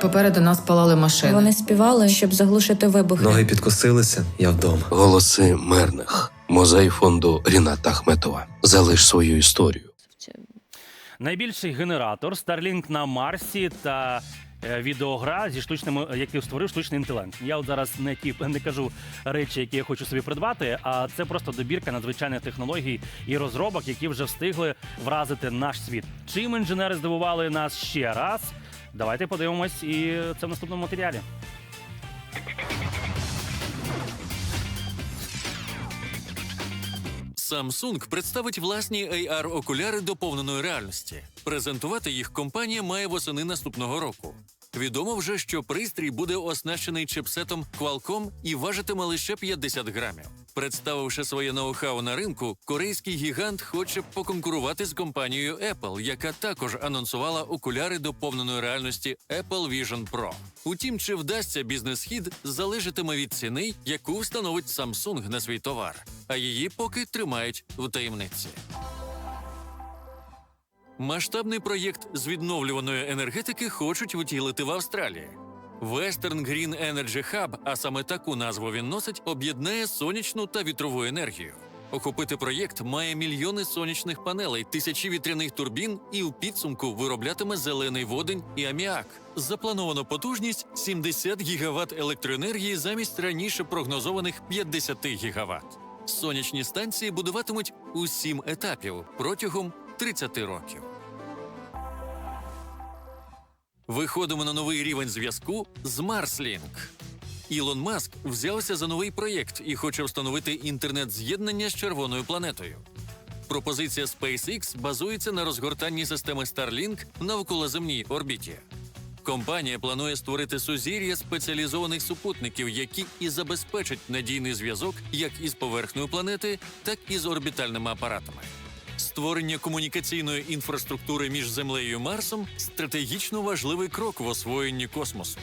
Попереду нас палали машини. Вони співали, щоб заглушити вибухи. Ноги підкосилися, я вдома. Голоси мирних. Музей фонду Ріната Ахметова. Залиш свою історію. Найбільший генератор Starlink на Марсі та е, відеогра зі штучним, який створив штучний інтелект. Я от зараз не ті не кажу речі, які я хочу собі придбати, а це просто добірка надзвичайних технологій і розробок, які вже встигли вразити наш світ. Чим інженери здивували нас ще раз? Давайте подивимось, і це в наступному матеріалі. Samsung представить власні AR-окуляри доповненої реальності. Презентувати їх компанія має восени наступного року. Відомо вже, що пристрій буде оснащений чипсетом Qualcomm і важитиме лише 50 грамів. Представивши своє ноу-хау на ринку, корейський гігант хоче поконкурувати з компанією Apple, яка також анонсувала окуляри доповненої реальності Apple Vision Pro. Утім, чи вдасться бізнес-хід, залежатиме від ціни, яку встановить Samsung на свій товар, а її поки тримають в таємниці. Масштабний проєкт з відновлюваної енергетики хочуть втілити в Австралії. Western Green Energy Hub, а саме таку назву він носить, об'єднає сонячну та вітрову енергію. Охопити проєкт має мільйони сонячних панелей, тисячі вітряних турбін і у підсумку вироблятиме зелений водень і аміак. Заплановано потужність 70 гігават електроенергії замість раніше прогнозованих 50 гігават. Сонячні станції будуватимуть у сім етапів протягом 30 років. Виходимо на новий рівень зв'язку з Marslink. Ілон Маск взявся за новий проєкт і хоче встановити інтернет-з'єднання з червоною планетою. Пропозиція SpaceX базується на розгортанні системи Starlink в навколоземній орбіті. Компанія планує створити сузір'я спеціалізованих супутників, які і забезпечать надійний зв'язок як із поверхнею планети, так і з орбітальними апаратами. Створення комунікаційної інфраструктури між Землею і Марсом стратегічно важливий крок в освоєнні космосу.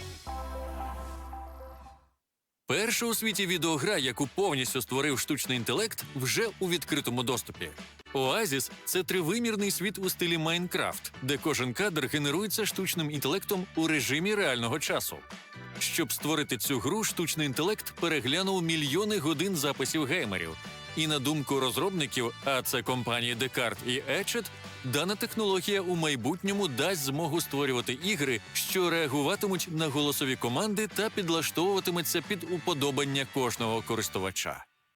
Перша у світі відеогра, яку повністю створив штучний інтелект, вже у відкритому доступі. Оазіс це тривимірний світ у стилі Майнкрафт, де кожен кадр генерується штучним інтелектом у режимі реального часу. Щоб створити цю гру, штучний інтелект переглянув мільйони годин записів геймерів. І на думку розробників, а це компанії Декарт і Ечет, дана технологія у майбутньому дасть змогу створювати ігри, що реагуватимуть на голосові команди та підлаштовуватиметься під уподобання кожного користувача.